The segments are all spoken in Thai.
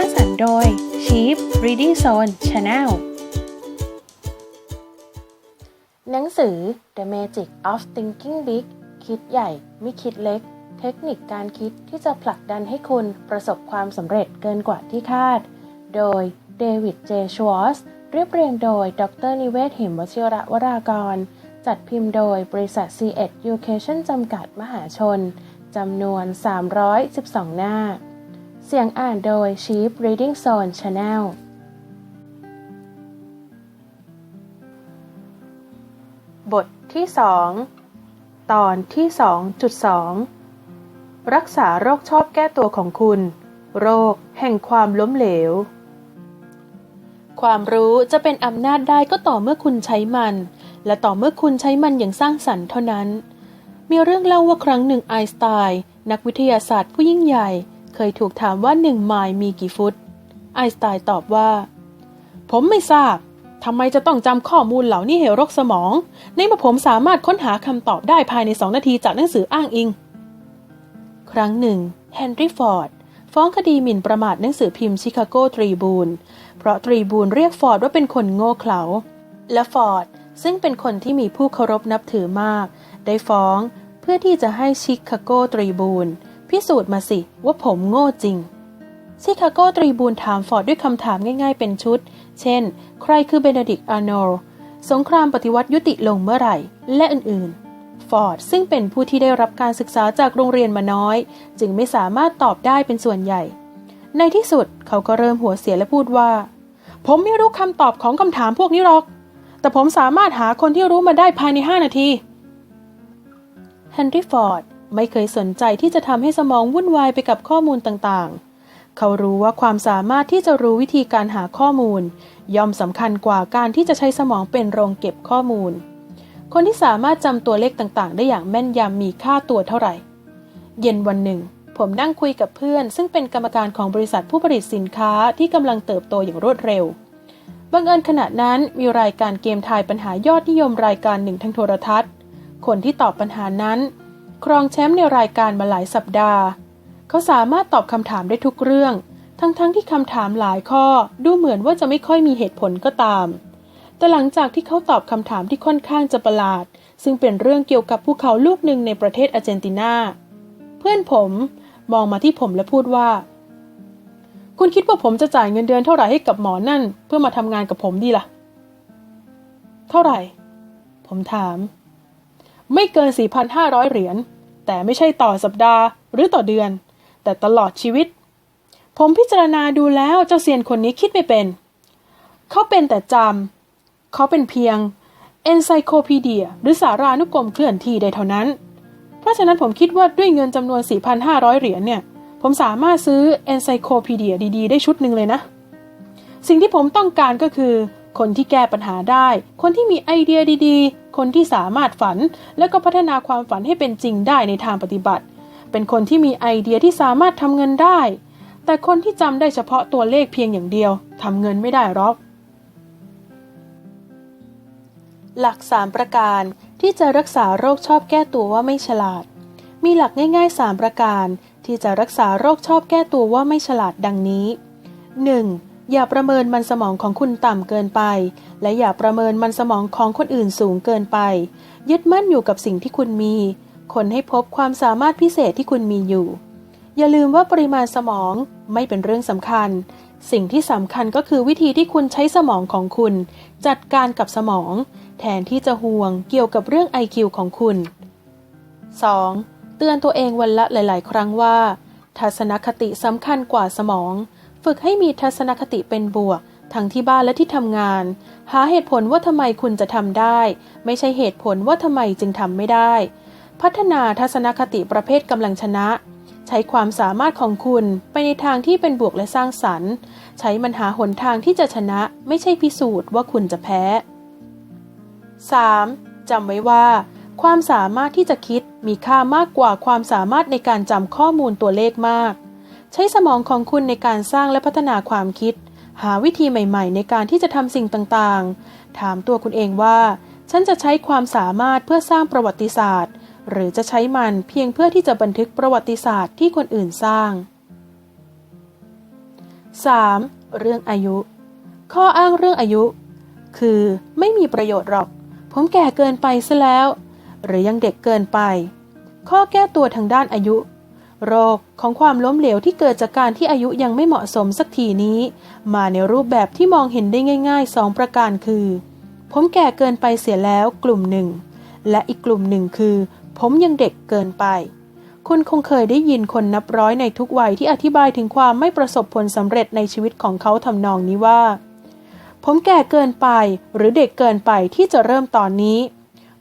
างสรรค์โดย Sheep Reading Zone Channel หนังสือ The Magic of Thinking Big คิดใหญ่ ไม่คิดเล็ก เทคนิคการคิดที่จะผลักดันให้คุณประสบความสำเร็จเกินกว่าที่คาด โดยเดวิดเจชวอสเรียบเรียงโดย ดรนิเวศหิมวชิระวรากร จัดพิมพ์โดยบริษัท C1 Education จำกัดมหาชนจำนวน 312 หน้า เสียงอ่านโดย Sheep Reading Zone Channel บทที่ 2 ตอนที่ 2.2 รักษาโรคชอบแก้ตัวของคุณ โรคแห่งความล้มเหลว ความรู้จะเป็นอำนาจได้ก็ต่อเมื่อคุณใช้มัน และต่อเมื่อคุณใช้มันอย่างสร้างสรรค์เท่านั้น มีเรื่องเล่าว่าครั้งหนึ่งไอน์สไตน์นักวิทยาศาสตร์ผู้ยิ่งใหญ่ เคยถูกถามว่าหนึ่งไมล์มีกี่ฟุต ไอน์สไตน์ตอบว่า ผมไม่ทราบทำไมจะต้องจำข้อมูลเหล่านี้ให้รกสมอง ในเมื่อผมสามารถค้นหาคำตอบได้ภายในสองนาทีจากหนังสืออ้างอิง ครั้งหนึ่งเฮนรี่ฟอร์ดฟ้องคดีหมิ่นประมาทหนังสือพิมพ์ชิคาโกทรีบูนเพราะทรีบูนเรียกฟอร์ดว่าเป็นคนโง่เขลา และฟอร์ดซึ่งเป็นคนที่มีผู้เคารพนับถือมาก ได้ฟ้องเพื่อที่จะให้ชิคาโกทรีบูน พิสูจน์มาสิว่าผมโง่จริง ชิคาโกทรีบูนถามฟอร์ดด้วยคำถามง่ายๆเป็นชุด เช่น ใครคือเบเนดิกอาร์โนลสงครามปฏิวัติยุติลงเมื่อไหร่ และอื่นๆ ฟอร์ดซึ่งเป็นผู้ที่ได้รับการศึกษาจากโรงเรียนมาน้อย จึงไม่สามารถตอบได้เป็นส่วนใหญ่ ในที่สุดเขาก็เริ่มหัวเสียและพูดว่า ผมไม่รู้คำตอบของคำถามพวกนี้หรอก แต่ผมสามารถหาคนที่รู้มาได้ภายใน 5 นาที เฮนรี่ฟอร์ด ไม่เคยสนใจที่จะทำให้สมองวุ่นวายไปกับข้อมูลต่างๆ เขารู้ว่าความสามารถที่จะรู้วิธีการหาข้อมูล ย่อมสำคัญกว่าการที่จะใช้สมองเป็นโรงเก็บข้อมูล คนที่สามารถจำตัวเลขต่างๆ ได้อย่างแม่นยำมีค่าตัวเท่าไหร่ เย็นวันหนึ่ง ผมนั่งคุยกับเพื่อน ซึ่งเป็นกรรมการของบริษัทผู้ผลิตสินค้าที่กำลังเติบโตอย่างรวดเร็วบังเอิญขณะนั้นมีรายการเกมทายปัญหายอดนิยมรายการหนึ่งทางโทรทัศน์ คนที่ตอบปัญหานั้น ครองแชมป์ในรายการมาหลายสัปดาห์ เขาสามารถตอบคำถามได้ทุกเรื่อง ทั้งๆทที่คำถามหลายข้อดูเหมือนว่าจะไม่ค่อยมีเหตุผลก็ตาม แต่หลังจากที่เขาตอบคำถามที่ค่อนข้างจะประหลาด ซึ่งเป็นเรื่องเกี่ยวกับภูเขาลูกหนึ่งในประเทศอาร์เจนตินา เพื่อนผมมองมาที่ผมและพูดว่า คุณคิดว่าผมจะจ่ายเงินเดือนเท่าไหร่ให้กับหมอนั่น เพื่อมาทำงานกับผมดีล่ะ เท่าไหร่ ผมถาม ไม่เกิน 4,500 เหรียญ แต่ไม่ใช่ต่อสัปดาห์หรือต่อเดือน แต่ตลอดชีวิต ผมพิจารณาดูแล้วเจ้าเซียนคนนี้คิดไม่เป็น เขาเป็นแต่จำ เขาเป็นเพียง e n c y c l o p e d i a หรือสารานุกรมเคลื่อนที่ได้เท่านั้น เพราะฉะนั้นผมคิดว่าด้วยเงินจำนวน 4,500 เหรียญเนี่ย ผมสามารถซื้อ e n c y c l o p e d i a ดีๆ ได้ชุดหนึ่งเลยนะ สิ่งที่ผมต้องการก็คือ คนที่แก้ปัญหาได้ คนที่มีไอเดียดีๆ คนที่สามารถฝัน และก็พัฒนาความฝันให้เป็นจริงได้ในทางปฏิบัติ เป็นคนที่มีไอเดียที่สามารถทำเงินได้ แต่คนที่จำได้เฉพาะตัวเลขเพียงอย่างเดียวทำเงินไม่ได้หรอก หลัก 3 ประการที่จะรักษาโรคชอบแก้ตัวว่าไม่ฉลาด มีหลักง่าย ๆ 3 ประการที่จะรักษาโรคชอบแก้ตัวว่าไม่ฉลาดดังนี้ 1. อย่าประเมินมันสมองของคุณต่ำเกินไป และอย่าประเมินมันสมองของคนอื่นสูงเกินไป ยึดมั่นอยู่กับสิ่งที่คุณมี คนให้พบความสามารถพิเศษที่คุณมีอยู่ อย่าลืมว่าปริมาณสมองไม่เป็นเรื่องสำคัญ สิ่งที่สำคัญก็คือวิธีที่คุณใช้สมองของคุณ จัดการกับสมอง แทนที่จะห่วงเกี่ยวกับเรื่อง IQ ของคุณ 2. เตือนตัวเองวันละหลาย ๆ ครั้งว่า ทัศนคติสำคัญกว่าสมอง ฝึกให้มีทัศนคติเป็นบวก ทั้งที่บ้านและที่ทำงาน หาเหตุผลว่าทำไมคุณจะทำได้ ไม่ใช่เหตุผลว่าทำไมจึงทำไม่ได้ พัฒนาทัศนคติประเภทกำลังชนะ ใช้ความสามารถของคุณไปในทางที่เป็นบวกและสร้างสรรค์ ใช้มันหาหนทางที่จะชนะ ไม่ใช่พิสูจน์ว่าคุณจะแพ้ 3. จำไว้ว่า ความสามารถที่จะคิดมีค่ามากกว่าความสามารถในการจำข้อมูลตัวเลขมาก ใช้สมองของคุณในการสร้างและพัฒนาความคิด หาวิธีใหม่ ๆ ในการที่จะทำสิ่งต่างๆ ถามตัวคุณเองว่า ฉันจะใช้ความสามารถเพื่อสร้างประวัติศาสตร์ หรือจะใช้มันเพียงเพื่อที่จะบันทึกประวัติศาสตร์ที่คนอื่นสร้าง 3. เรื่องอายุ ข้ออ้างเรื่องอายุ คือไม่มีประโยชน์หรอก ผมแก่เกินไปซะแล้ว หรือยังเด็กเกินไป ข้อแก้ตัวทางด้านอายุ โรคของความล้มเหลวที่เกิดจากการที่อายุยังไม่เหมาะสมสักทีนี้ มาในรูปแบบที่มองเห็นได้ง่ายๆสองประการคือ ผมแก่เกินไปเสียแล้วกลุ่มหนึ่ง และอีกกลุ่มหนึ่งคือ ผมยังเด็กเกินไป คุณคงเคยได้ยินคนนับร้อยในทุกวัยที่อธิบายถึงความไม่ประสบผลสำเร็จในชีวิตของเขาทำนองนี้ว่า ผมแก่เกินไปหรือเด็กเกินไปที่จะเริ่มตอนนี้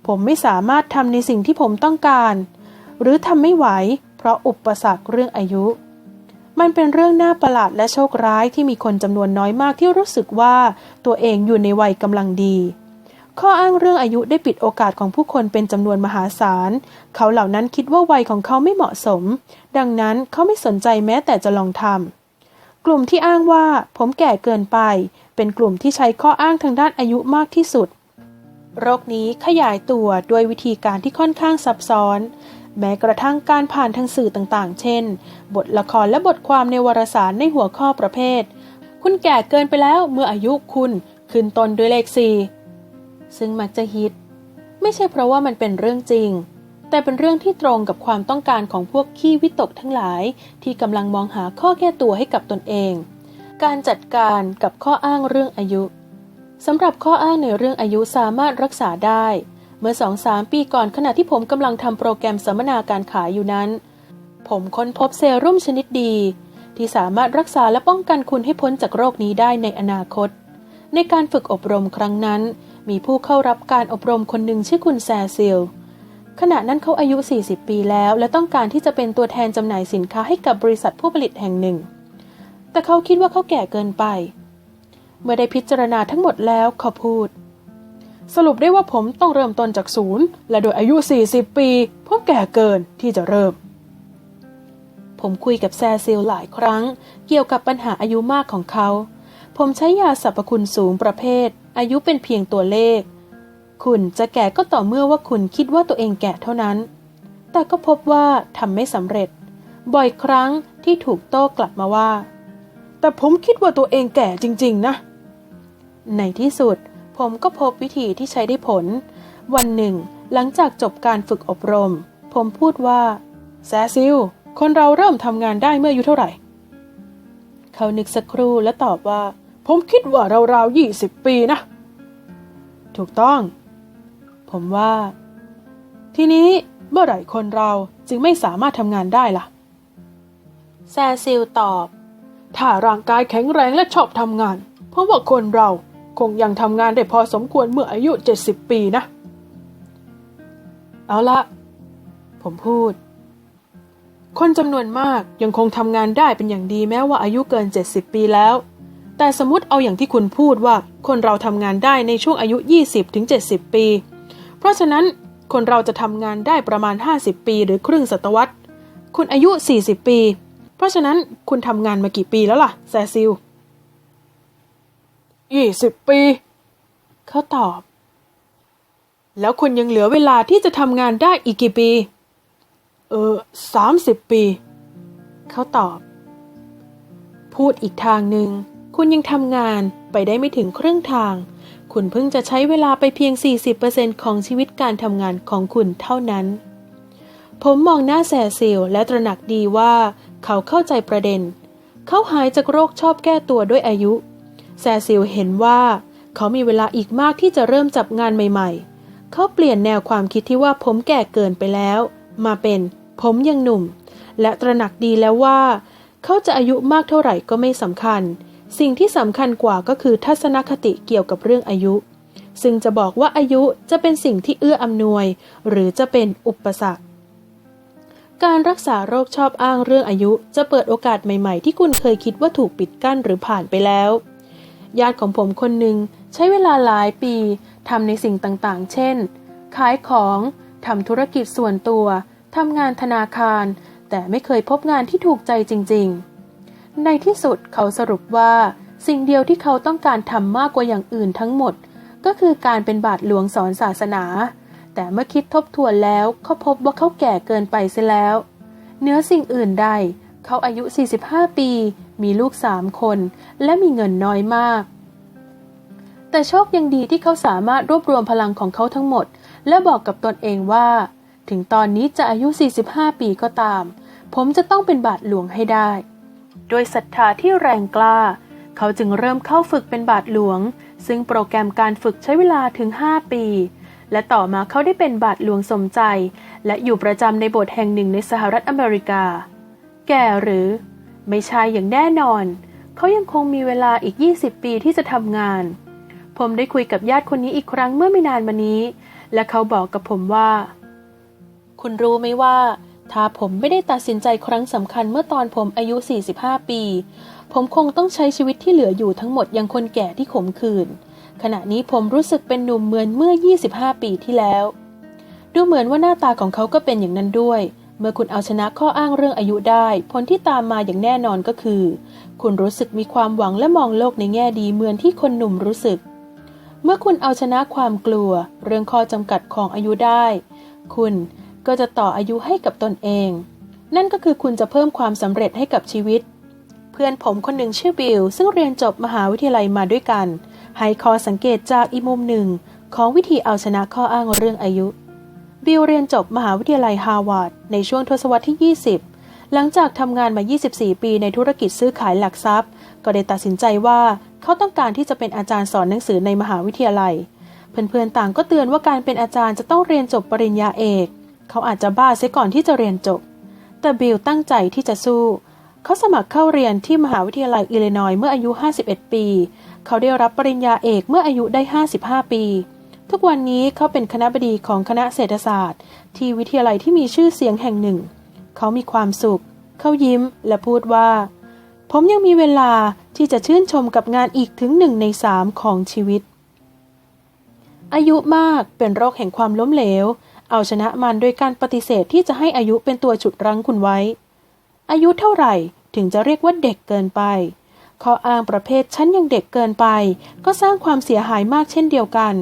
ผมไม่สามารถทำในสิ่งที่ผมต้องการ หรือทำไม่ไหว เพราะอุปสรรคเรื่องอายุ มันเป็นเรื่องน่าประหลาดและโชคร้ายที่มีคนจำนวนน้อยมากที่รู้สึกว่าตัวเองอยู่ในวัยกำลังดี ข้ออ้างเรื่องอายุได้ปิดโอกาสของผู้คนเป็นจำนวนมหาศาล เขาเหล่านั้นคิดว่าวัยของเขาไม่เหมาะสม ดังนั้นเขาไม่สนใจแม้แต่จะลองทำกลุ่มที่อ้างว่าผมแก่เกินไป เป็นกลุ่มที่ใช้ข้ออ้างทางด้านอายุมากที่สุดโรคนี้ขยายตัวด้วยวิธีการที่ค่อนข้างซับซ้อน แม้กระทั่งการผ่านทางสื่อต่างๆ เช่น บทละครและบทความในวารสารในหัวข้อประเภท คุณแก่เกินไปแล้วเมื่ออายุคุณขึ้นต้นด้วยเลขสี่ซึ่งมักจะฮิต ไม่ใช่เพราะว่ามันเป็นเรื่องจริง แต่เป็นเรื่องที่ตรงกับความต้องการของพวกขี้วิตกทั้งหลาย ที่กำลังมองหาข้อแก้ตัวให้กับตนเอง การจัดการกับข้ออ้างเรื่องอายุสำหรับข้ออ้างในเรื่องอายุสามารถรักษาได้ เมื่อสองสามปีก่อนขณะที่ผมกำลังทำโปรแกรมสัมมนาการขายอยู่นั้น ผมค้นพบเซรุ่มชนิดดี ที่สามารถรักษาและป้องกันคุณให้พ้นจากโรคนี้ได้ในอนาคต ในการฝึกอบรมครั้งนั้น มีผู้เข้ารับการอบรมคนหนึ่งชื่อคุณแซซิลขณะนั้นเขาอายุ 40 ปีแล้ว และต้องการที่จะเป็นตัวแทนจำหน่ายสินค้าให้กับบริษัทผู้ผลิตแห่งหนึ่ง แต่เขาคิดว่าเขาแก่เกินไป เมื่อได้พิจารณาทั้งหมดแล้วเขาพูด สรุปได้ว่าผมต้องเริ่มต้นจากศูนย์และโดยอายุ 40 ปี ผมแก่เกินที่จะเริ่ม ผมคุยกับแซซิลหลายครั้ง เกี่ยวกับปัญหาอายุมากของเขา ผมใช้ยาสรรพคุณสูงประเภท อายุเป็นเพียงตัวเลข คุณจะแก่ก็ต่อเมื่อว่าคุณคิดว่าตัวเองแก่เท่านั้น แต่ก็พบว่าทำไม่สำเร็จ บ่อยครั้งที่ถูกโต้กลับมาว่า แต่ผมคิดว่าตัวเองแก่จริง ๆ นะ ในที่สุด ผมก็พบวิธีที่ใช้ได้ผล วันหนึ่ง หลังจากจบการฝึกอบรม ผมพูดว่า แซซิล คนเราเริ่มทำงานได้เมื่ออายุเท่าไหร่ เขานึกสักครู่และตอบว่า ผมคิดว่าเราราวๆยี่สิบปีนะ ถูกต้อง ผมว่า ทีนี้เมื่อไหร่คนเราจึงไม่สามารถทำงานได้ล่ะ แซซิลตอบ ถ้าร่างกายแข็งแรงและชอบทำงาน เพราะว่าคนเรา คงยังทำงานได้พอสมควรเมื่ออายุ 70 ปีนะ เอาละ ผมพูด คนจำนวนมากยังคงทำงานได้เป็นอย่างดีแม้ว่าอายุเกิน 70 ปีแล้ว แต่สมมติเอาอย่างที่คุณพูดว่าคนเราทำงานได้ในช่วงอายุ 20-70 ปี เพราะฉะนั้นคนเราจะทำงานได้ประมาณ 50 ปีหรือครึ่งศตวรรษ คุณอายุ 40 ปี เพราะฉะนั้นคุณทำงานมากี่ปีแล้วล่ะแซซิล ยี่สิบปี เขาตอบ แล้วคุณยังเหลือเวลาที่จะทำงานได้อีกกี่ปี เออสามสิบปี เขาตอบ พูดอีกทางหนึ่ง คุณยังทำงานไปได้ไม่ถึงครึ่งทาง คุณเพิ่งจะใช้เวลาไปเพียง 40%ของชีวิตการทำงานของคุณเท่านั้น ผมมองหน้าแซซิลและตระหนักดีว่า เขาเข้าใจประเด็น เขาหายจากโรคชอบแก้ตัวด้วยอายุ แซซิลเห็นว่าเขามีเวลาอีกมากที่จะเริ่มจับงานใหม่ๆ เขาเปลี่ยนแนวความคิดที่ว่าผมแก่เกินไปแล้ว มาเป็นผมยังหนุ่ม และตระหนักดีแล้วว่า เขาจะอายุมากเท่าไหร่ก็ไม่สำคัญ สิ่งที่สำคัญกว่าก็คือทัศนคติเกี่ยวกับเรื่องอายุ ซึ่งจะบอกว่าอายุจะเป็นสิ่งที่เอื้ออำนวย หรือจะเป็นอุปสรรคการรักษาโรคชอบอ้างเรื่องอายุ จะเปิดโอกาสใหม่ๆ ที่คุณเคยคิดว่าถูกปิดกั้นหรือผ่านไปแล้ว ญาติของผมคนหนึ่งใช้เวลาหลายปีทำในสิ่งต่างๆ เช่น ขายของทำธุรกิจส่วนตัวทำงานธนาคาร แต่ไม่เคยพบงานที่ถูกใจจริง ๆ ในที่สุดเขาสรุปว่าสิ่งเดียวที่เขาต้องการทำมากกว่าอย่างอื่นทั้งหมด ก็คือการเป็นบาทหลวงสอนศาสนา แต่เมื่อคิดทบทวนแล้วเขาพบว่าเขาแก่เกินไปเสียแล้ว เนื้อสิ่งอื่นใด เขาอายุ 45 ปี มีลูกสามคน และมีเงินน้อยมาก แต่โชคยังดีที่เขาสามารถรวบรวมพลังของเขาทั้งหมด และบอกกับตนเองว่า ถึงตอนนี้จะอายุ 45 ปีก็ตาม ผมจะต้องเป็นบาทหลวงให้ได้ด้วยศรัทธาที่แรงกล้า เขาจึงเริ่มเข้าฝึกเป็นบาทหลวง ซึ่งโปรแกรมการฝึกใช้เวลาถึง 5 ปี และต่อมาเขาได้เป็นบาทหลวงสมใจ และอยู่ประจำในโบสถ์แห่งหนึ่งในสหรัฐอเมริกา แก่หรือ ไม่ใช่อย่างแน่นอน เขายังคงมีเวลาอีก 20 ปีที่จะทำงาน ผมได้คุยกับญาติคนนี้อีกครั้งเมื่อไม่นานมานี้ และเขาบอกกับผมว่า คุณรู้ไหมว่า ถ้าผมไม่ได้ตัดสินใจครั้งสำคัญเมื่อตอนผมอายุ 45 ปี ผมคงต้องใช้ชีวิตที่เหลืออยู่ทั้งหมดยังคนแก่ที่ขมขื่นขณะนี้ผมรู้สึกเป็นหนุ่มเหมือนเมื่อ 25 ปีที่แล้ว ดูเหมือนว่าหน้าตาของเขาก็เป็นอย่างนั้นด้วย เมื่อคุณเอาชนะข้ออ้างเรื่องอายุได้ ผลที่ตามมาอย่างแน่นอนก็คือ คุณรู้สึกมีความหวังและมองโลกในแง่ดีเหมือนที่คนหนุ่มรู้สึก เมื่อคุณเอาชนะความกลัว เรื่องข้อจำกัดของอายุได้ คุณก็จะต่ออายุให้กับตนเอง นั่นก็คือคุณจะเพิ่มความสำเร็จให้กับชีวิต เพื่อนผมคนหนึ่งชื่อบิลซึ่งเรียนจบมหาวิทยาลัยมาด้วยกันให้ข้อสังเกตจากอีกมุมหนึ่ง ของวิธีเอาชนะข้ออ้างเรื่องอายุ บิลเรียนจบมหาวิทยาลัยฮาร์วาร์ดในช่วงทศวรรษที่ 20 หลังจากทำงานมา 24 ปีในธุรกิจซื้อขายหลักทรัพย์ ก็ได้ตัดสินใจว่าเขาต้องการที่จะเป็นอาจารย์สอนหนังสือในมหาวิทยาลัย เพื่อนๆต่างก็เตือนว่าการเป็นอาจารย์จะต้องเรียนจบปริญญาเอก เขาอาจจะบ้าเสียก่อนที่จะเรียนจบ แต่บิลตั้งใจที่จะสู้ เขาสมัครเข้าเรียนที่มหาวิทยาลัยอิลลินอยส์เมื่ออายุ 51 ปี เขาได้รับปริญญาเอกเมื่ออายุได้ 55 ปี ทุกวันนี้เขาเป็นคณะบดีของคณะเศรษฐศาสตร์ ที่วิทยาลัยที่มีชื่อเสียงแห่งหนึ่ง เขามีความสุข เขายิ้มและพูดว่า ผมยังมีเวลาที่จะชื่นชมกับงานอีกถึงหนึ่งในสามของชีวิต อายุมากเป็นโรคแห่งความล้มเหลว เอาชนะมันโดยการปฏิเสธที่จะให้อายุเป็นตัวฉุดรั้งคุณไว้ อายุเท่าไหร่ถึงจะเรียกว่าเด็กเกินไปข้ออ้างประเภทฉันยังเด็กเกินไป ก็สร้างความเสียหายมากเช่นเดียวกัน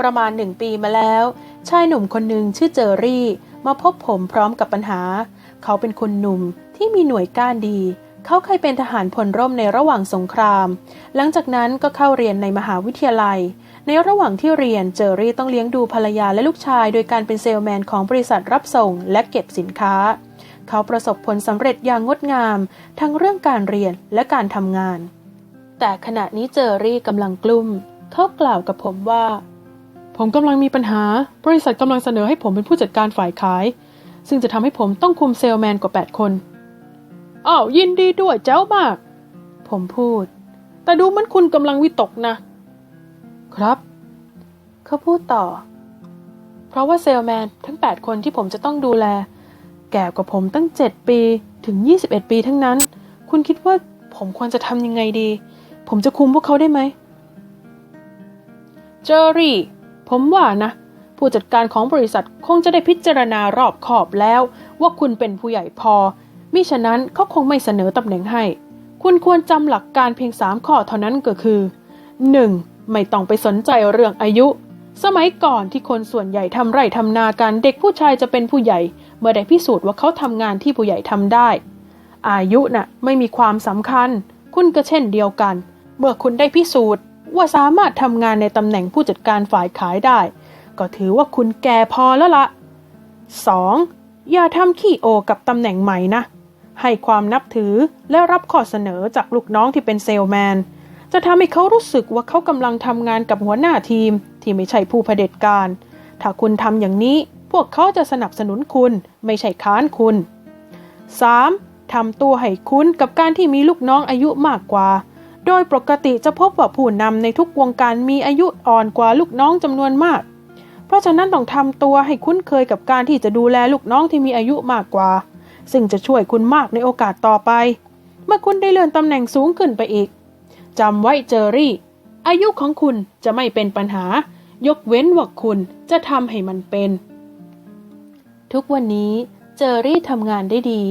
ประมาณหนึ่งปีมาแล้ว ชายหนุ่มคนหนึ่งชื่อเจอรี่ มาพบผมพร้อมกับปัญหา เขาเป็นคนหนุ่มที่มีหน่วยก้านดี เขาเคยเป็นทหารพลร่มในระหว่างสงคราม หลังจากนั้นก็เข้าเรียนในมหาวิทยาลัย ในระหว่างที่เรียนเจอรี่ต้องเลี้ยงดูภรรยาและลูกชาย โดยการเป็นเซลแมนของบริษัทรับส่งและเก็บสินค้า เขาประสบผลสำเร็จอย่างงดงาม ทั้งเรื่องการเรียนและการทำงาน แต่ขณะนี้เจอรี่กำลังกลุ้มเขากล่าวกับผมว่า ผมกำลังมีปัญหา บริษัทกำลังเสนอให้ผมเป็นผู้จัดการฝ่ายขาย ซึ่งจะทำให้ผมต้องคุมเซลแมนกว่า 8 คน อ้าวยินดีด้วยเจ้ามาก ผมพูด แต่ดูเหมันคุณกำลังวิตกนะ ครับ เขาพูดต่อ เพราะว่าเซลแมนทั้ง 8 คนที่ผมจะต้องดูแล แก่กว่าผมตั้ง 7 ปีถึง 21 ปีทั้งนั้น คุณคิดว่าผมควรจะทำยังไงดี ผมจะคุมพวกเขาได้ไหมเจอรี่ ผมว่านะ ผู้จัดการของบริษัทคงจะได้พิจารณารอบขอบแล้วว่าคุณเป็นผู้ใหญ่พอ มิฉะนั้นเขาคงไม่เสนอตำแหน่งให้ คุณควรจำหลักการเพียงสามข้อเท่านั้นก็คือ 1. ไม่ต้องไปสนใจเรื่องอายุ สมัยก่อนที่คนส่วนใหญ่ทำไร่ทำนากันเด็กผู้ชายจะเป็นผู้ใหญ่ เมื่อได้พิสูจน์ว่าเขาทำงานที่ผู้ใหญ่ทำได้ อายุน่ะไม่มีความสำคัญ คุณก็เช่นเดียวกัน เมื่อคุณได้พิสูจน์ ว่าสามารถทำงานในตำแหน่งผู้จัดการฝ่ายขายได้ ก็ถือว่าคุณแก่พอแล้วละ 2. อย่าทำขี้โอกับตำแหน่งใหม่นะ ให้ความนับถือและรับข้อเสนอจากลูกน้องที่เป็นเซลแมน จะทำให้เขารู้สึกว่าเขากำลังทำงานกับหัวหน้าทีมที่ไม่ใช่ผู้เผด็จการ ถ้าคุณทำอย่างนี้ พวกเขาจะสนับสนุนคุณไม่ใช่ค้านคุณ 3. ทำตัวให้คุ้นกับการที่มีลูกน้องอายุมากกว่า โดยปกติจะพบว่าผู้นำในทุกวงการมีอายุอ่อนกว่าลูกน้องจำนวนมาก เพราะฉะนั้นต้องทำตัวให้คุ้นเคยกับการที่จะดูแลลูกน้องที่มีอายุมากกว่า ซึ่งจะช่วยคุณมากในโอกาสต่อไป เมื่อคุณได้เลื่อนตำแหน่งสูงขึ้นไปอีกจำไว้เจอรี่ อายุของคุณจะไม่เป็นปัญหา ยกเว้นว่าคุณจะทำให้มันเป็น ทุกวันนี้เจอรี่ทำงานได้ดี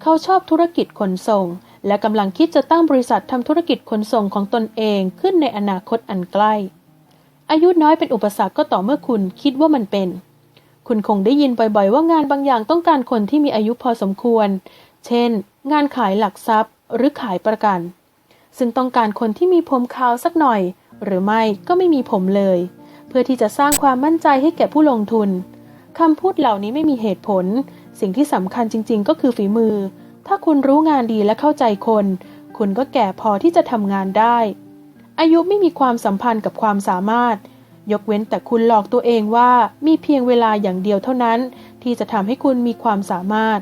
เขาชอบธุรกิจขนส่ง และกำลังคิดจะตั้งบริษัททำธุรกิจขนส่งของตนเองขึ้นในอนาคตอันใกล้ อายุน้อยเป็นอุปสรรคก็ต่อเมื่อคุณคิดว่ามันเป็น คุณคงได้ยินบ่อยๆ ว่างานบางอย่างต้องการคนที่มีอายุพอสมควร เช่น งานขายหลักทรัพย์ หรือขายประกัน ซึ่งต้องการคนที่มีผมขาวสักหน่อย หรือไม่ก็ไม่มีผมเลย เพื่อที่จะสร้างความมั่นใจให้แก่ผู้ลงทุนคำพูดเหล่านี้ไม่มีเหตุผล สิ่งที่สำคัญจริง ๆ ก็คือฝีมือ ถ้าคุณรู้งานดีและเข้าใจคน คุณก็แก่พอที่จะทำงานได้ อายุไม่มีความสัมพันธ์กับความสามารถ ยกเว้นแต่คุณหลอกตัวเองว่ามีเพียงเวลาอย่างเดียวเท่านั้น ที่จะทำให้คุณมีความสามารถ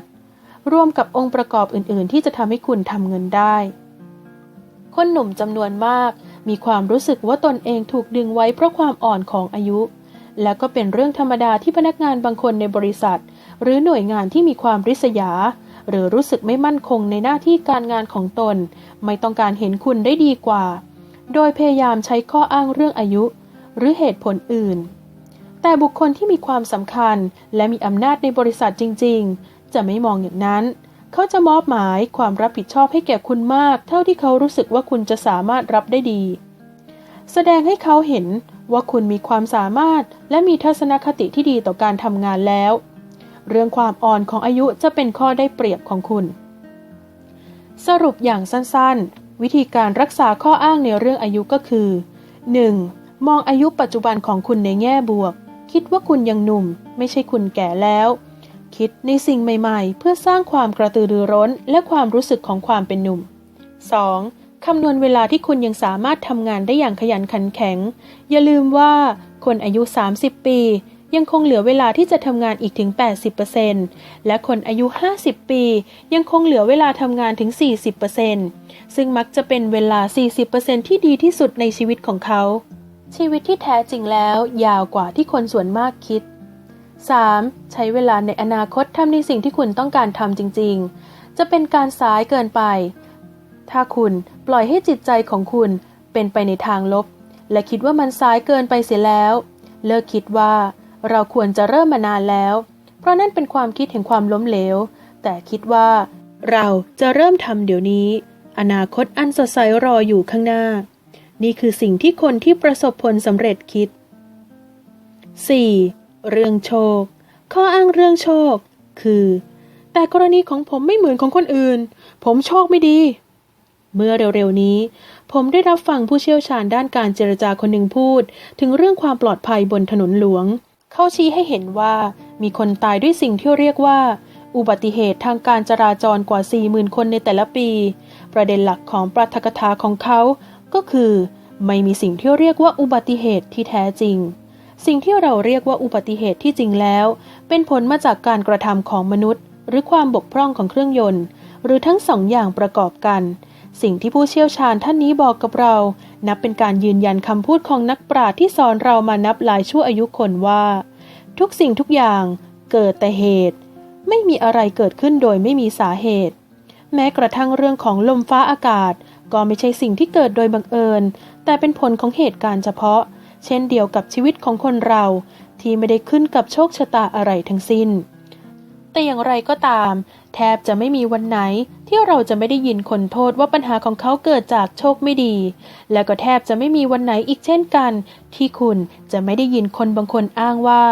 ร่วมกับองค์ประกอบอื่น ๆ ที่จะทำให้คุณทำเงินได้ คนหนุ่มจำนวนมาก มีความรู้สึกว่าตนเองถูกดึงไว้เพราะความอ่อนของอายุและก็เป็นเรื่องธรรมดาที่พนักงานบางคนในบริษัท หรือหน่วยงานที่มีความริษยา หรือรู้สึกไม่มั่นคงในหน้าที่การงานของตน ไม่ต้องการเห็นคุณได้ดีกว่า โดยพยายามใช้ข้ออ้างเรื่องอายุ หรือเหตุผลอื่น แต่บุคคลที่มีความสำคัญ และมีอำนาจในบริษัทจริง ๆ จะไม่มองอย่างนั้น เขาจะมอบหมายความรับผิดชอบให้แก่คุณมาก เท่าที่เขารู้สึกว่าคุณจะสามารถรับได้ดี แสดงให้เขาเห็นว่าคุณมีความสามารถและมีทัศนคติที่ดีต่อการทำงานแล้ว เรื่องความอ่อนของอายุจะเป็นข้อได้เปรียบของคุณ สรุปอย่างสั้นๆ วิธีการรักษาข้ออ้างในเรื่องอายุก็คือ 1. มองอายุปัจจุบันของคุณในแง่บวก คิดว่าคุณยังหนุ่ม ไม่ใช่คุณแก่แล้ว คิดในสิ่งใหม่ ๆ เพื่อสร้างความกระตือรือร้น และความรู้สึกของความเป็นหนุ่ม 2. คำนวณเวลาที่คุณยังสามารถทำงานได้อย่างขยันขันแข็ง อย่าลืมว่าคนอายุ 30 ปี ยังคงเหลือเวลาที่จะทำงานอีกถึง 80%และคนอายุ 50 ปี ยังคงเหลือเวลาทำงานถึง 40%ซึ่งมักจะเป็นเวลา 40%ที่ดีที่สุดในชีวิตของเขา ชีวิตที่แท้จริงแล้วยาวกว่าที่คนส่วนมากคิด 3. ใช้เวลาในอนาคตทำในสิ่งที่คุณต้องการทำจริง ๆ จะเป็นการสายเกินไป ถ้าคุณปล่อยให้จิตใจของคุณเป็นไปในทางลบ และคิดว่ามันสายเกินไปเสียแล้ว เลิกคิดว่า เราควรจะเริ่มมานานแล้ว เพราะนั่นเป็นความคิดแห่งความล้มเหลว แต่คิดว่า เราจะเริ่มทำเดี๋ยวนี้ อนาคตอันสดใสรออยู่ข้างหน้า นี่คือสิ่งที่คนที่ประสบผลสำเร็จคิด 4. เรื่องโชค ข้ออ้างเรื่องโชค คือ แต่กรณีของผมไม่เหมือนของคนอื่น ผมโชคไม่ดี เมื่อเร็วๆนี้ ผมได้รับฟังผู้เชี่ยวชาญด้านการเจรจาคนหนึ่งพูด ถึงเรื่องความปลอดภัยบนถนนหลวง เขาชี้ให้เห็นว่ามีคนตายด้วยสิ่งที่เรียกว่า อุบัติเหตุทางการจราจรกว่า 40,000 คนในแต่ละปี ประเด็นหลักของปรัฐกถาของเขาก็คือ ไม่มีสิ่งที่เรียกว่าอุบัติเหตุที่แท้จริง สิ่งที่เราเรียกว่าอุบัติเหตุที่จริงแล้ว เป็นผลมาจากการกระทำของมนุษย์ หรือความบกพร่องของเครื่องยนต์ หรือทั้งสองอย่างประกอบกัน สิ่งที่ผู้เชี่ยวชาญท่านนี้บอกกับเรา นับเป็นการยืนยันคำพูดของนักปราชญ์ที่สอนเรามานับหลายชั่วอายุคนว่า ทุกสิ่งทุกอย่างเกิดแต่เหตุ ไม่มีอะไรเกิดขึ้นโดยไม่มีสาเหตุ แม้กระทั่งเรื่องของลมฟ้าอากาศ ก็ไม่ใช่สิ่งที่เกิดโดยบังเอิญ แต่เป็นผลของเหตุการณ์เฉพาะ เช่นเดียวกับชีวิตของคนเราที่ไม่ได้ขึ้นกับโชคชะตาอะไรทั้งสิ้น แต่อย่างไรก็ตาม แทบจะไม่มีวันไหนที่เราจะไม่ได้ยินคนโทษว่าปัญหาของเขาเกิดจากโชคไม่ดี และก็แทบจะไม่มีวันไหนอีกเช่นกัน ที่คุณจะไม่ได้ยินคนบางคนอ้างว่า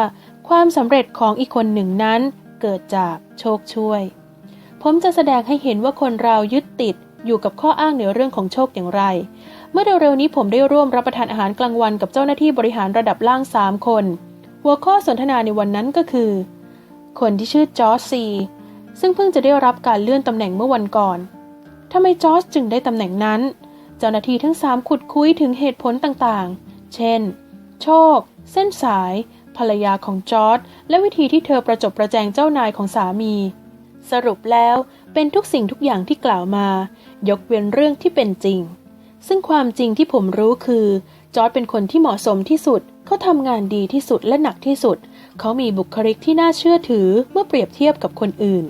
ความสำเร็จของอีกคนหนึ่งนั้นเกิดจากโชคช่วย ผมจะแสดงให้เห็นว่าคนเรายึดติดอยู่กับข้ออ้างในเรื่องของโชคอย่างไร เมื่อเร็วๆนี้ผมได้ร่วมรับประทานอาหารกลางวันกับเจ้าหน้าที่บริหารระดับล่างสามคน หัวข้อสนทนาในวันนั้นก็คือ คนที่ชื่อจอร์จซี ซึ่งเพิ่งจะได้รับการเลื่อนตำแหน่งเมื่อวันก่อนทำไมจอร์จจึงได้ตำแหน่งนั้น เจ้าหน้าที่ทั้งสามขุดคุยถึงเหตุผลต่างๆ เช่น โชค เส้นสาย ภรรยาของจอร์จและวิธีที่เธอประจบประแจงเจ้านายของสามี สรุปแล้วเป็นทุกสิ่งทุกอย่างที่กล่าวมา ยกเว้นเรื่องที่เป็นจริง ซึ่งความจริงที่ผมรู้คือ จอร์จเป็นคนที่เหมาะสมที่สุด เขาทำงานดีที่สุดและหนักที่สุด เขามีบุคลิกที่น่าเชื่อถือเมื่อเปรียบเทียบกับคนอื่น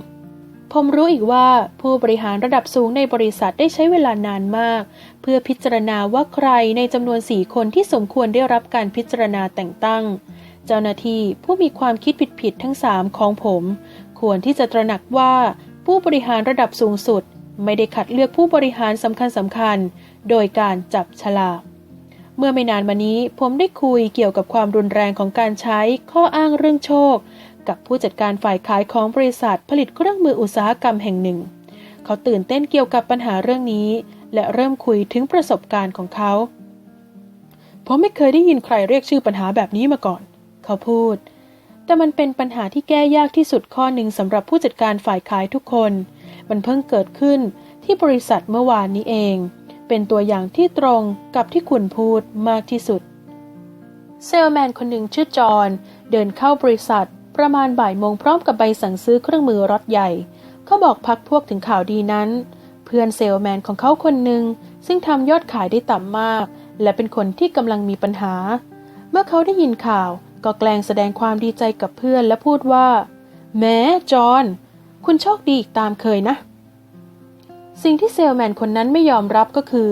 ผมรู้อีกว่าผู้บริหารระดับสูงในบริษัทได้ใช้เวลานานมาก เพื่อพิจารณาว่าใครในจำนวนสี่คนที่สมควรได้รับการพิจารณาแต่งตั้ง เจ้าหน้าที่ผู้มีความคิดผิดๆทั้งสามของผม ควรที่จะตระหนักว่าผู้บริหารระดับสูงสุด ไม่ได้คัดเลือกผู้บริหารสำคัญสำคัญๆโดยการจับฉลากเมื่อไม่นานมานี้ผมได้คุยเกี่ยวกับความรุนแรงของการใช้ข้ออ้างเรื่องโชค กับผู้จัดการฝ่ายขายของบริษัทผลิตเครื่องมืออุตสาหกรรมแห่งหนึ่ง เขาตื่นเต้นเกี่ยวกับปัญหาเรื่องนี้ และเริ่มคุยถึงประสบการณ์ของเขาผมไม่เคยได้ยินใครเรียกชื่อปัญหาแบบนี้มาก่อน เขาพูด แต่มันเป็นปัญหาที่แก้ยากที่สุดข้อหนึ่งสำหรับผู้จัดการฝ่ายขายทุกคน มันเพิ่งเกิดขึ้นที่บริษัทเมื่อวานนี้เอง เป็นตัวอย่างที่ตรงกับที่คุณพูดมากที่สุด เซลแมนคนหนึ่งชื่อจอห์นเดินเข้าบริษัท ประมาณบ่ายโมงพร้อมกับใบสั่งซื้อเครื่องมือรถใหญ่ เขาบอกพักพวกถึงข่าวดีนั้น เพื่อนเซลแมนของเขาคนหนึ่งซึ่งทำยอดขายได้ต่ำมาก และเป็นคนที่กำลังมีปัญหา เมื่อเขาได้ยินข่าวก็แกล้งแสดงความดีใจกับเพื่อนและพูดว่า แม้จอห์นคุณโชคดีอีกตามเคยนะ สิ่งที่เซลแมนคนนั้นไม่ยอมรับก็คือ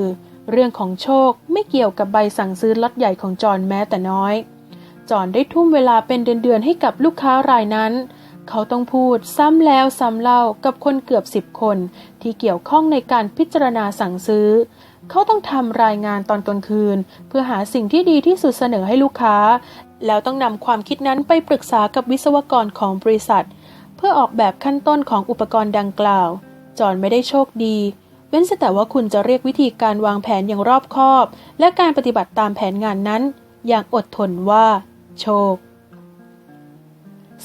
เรื่องของโชคไม่เกี่ยวกับใบสั่งซื้อล็อตใหญ่ของจอห์นแม้แต่น้อย จอนได้ทุ่มเวลาเป็นเดือนๆให้กับลูกค้ารายนั้น เขาต้องพูดซ้ำแล้วซ้ำเล่ากับคนเกือบสิบคน ที่เกี่ยวข้องในการพิจารณาสั่งซื้อ เขาต้องทำรายงานตอนกลางคืน เพื่อหาสิ่งที่ดีที่สุดเสนอให้ลูกค้า แล้วต้องนำความคิดนั้นไปปรึกษากับวิศวกรของบริษัท เพื่อออกแบบขั้นต้นของอุปกรณ์ดังกล่าว จอนไม่ได้โชคดีเว้นแต่ว่าคุณจะเรียกวิธีการวางแผนอย่างรอบคอบ และการปฏิบัติตามแผนงานนั้น อย่างอดทนว่า โชค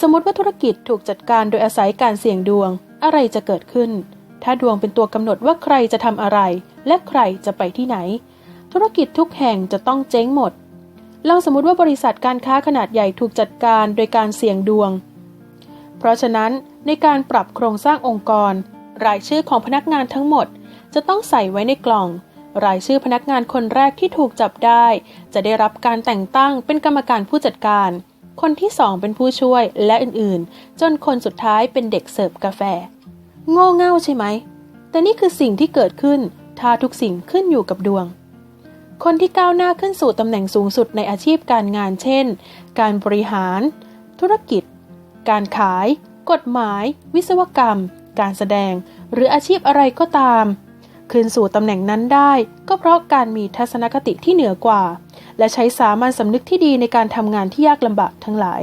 สมมติว่าธุรกิจถูกจัดการโดยอาศัยการเสี่ยงดวง อะไรจะเกิดขึ้น ถ้าดวงเป็นตัวกำหนดว่าใครจะทำอะไร และใครจะไปที่ไหน ธุรกิจทุกแห่งจะต้องเจ๊งหมดลองสมมติว่าบริษัทการค้าขนาดใหญ่ถูกจัดการโดยการเสี่ยงดวง เพราะฉะนั้นในการปรับโครงสร้างองค์กร รายชื่อของพนักงานทั้งหมด จะต้องใส่ไว้ในกล่อง รายชื่อพนักงานคนแรกที่ถูกจับได้ จะได้รับการแต่งตั้งเป็นกรรมการผู้จัดการ คนที่สองเป็นผู้ช่วยและอื่นๆ จนคนสุดท้ายเป็นเด็กเสิร์ฟกาแฟ โง่เง่าใช่ไหม แต่นี่คือสิ่งที่เกิดขึ้นถ้าทุกสิ่งขึ้นอยู่กับดวง คนที่ก้าวหน้าขึ้นสู่ตำแหน่งสูงสุดในอาชีพการงานเช่น การบริหาร ธุรกิจ การขาย กฎหมาย วิศวกรรม การแสดง หรืออาชีพอะไรก็ตาม ขึ้นสู่ตำแหน่งนั้นได้ ก็เพราะการมีทัศนคติที่เหนือกว่า และใช้สามัญสำนึกที่ดีในการทำงานที่ยากลำบากทั้งหลาย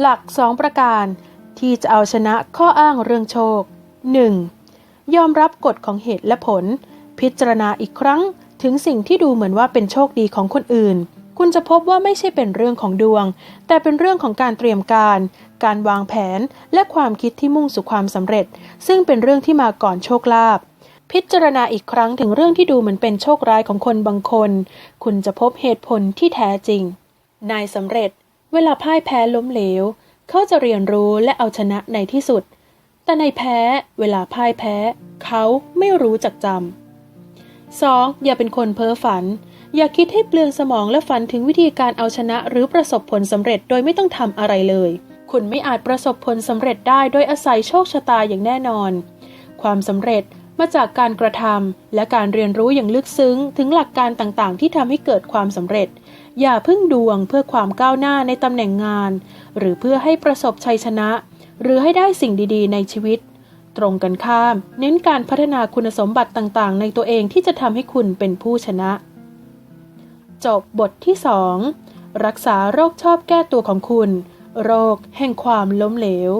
หลัก 2 ประการที่จะเอาชนะข้ออ้างเรื่องโชค 1. ยอมรับกฎของเหตุและผล พิจารณาอีกครั้งถึงสิ่งที่ดูเหมือนว่าเป็นโชคดีของคนอื่น คุณจะพบว่าไม่ใช่เป็นเรื่องของดวง แต่เป็นเรื่องของการเตรียมการ การวางแผน และความคิดที่มุ่งสู่ความสำเร็จ ซึ่งเป็นเรื่องที่มาก่อนโชคลาภพิจารณาอีกครั้งถึงเรื่องที่ดูเหมือนเป็นโชคร้ายของคนบางคน คุณจะพบเหตุผลที่แท้จริง นายสำเร็จ เวลาพ่ายแพ้ล้มเหลว เขาจะเรียนรู้และเอาชนะในที่สุด แต่ในแพ้ เวลาพ่ายแพ้ เขาไม่รู้จักจำ 2. อย่าเป็นคนเพ้อฝัน อย่าคิดให้เปลืองสมองและฝันถึงวิธีการเอาชนะหรือประสบผลสำเร็จโดยไม่ต้องทำอะไรเลย คุณไม่อาจประสบผลสำเร็จได้โดยอาศัยโชคชะตาอย่างแน่นอน ความสำเร็จมาจากการกระทำและการเรียนรู้อย่างลึกซึ้ง ถึงหลักการต่างๆ ที่ทำให้เกิดความสำเร็จ อย่าพึ่งดวงเพื่อความก้าวหน้าในตำแหน่งงาน หรือเพื่อให้ประสบชัยชนะ หรือให้ได้สิ่งดีๆ ในชีวิต ตรงกันข้าม เน้นการพัฒนาคุณสมบัติต่างๆ ในตัวเองที่จะทำให้คุณเป็นผู้ชนะ จบบทที่ 2 รักษาโรคชอบแก้ตัวของคุณ โรคแห่งความล้มเหลว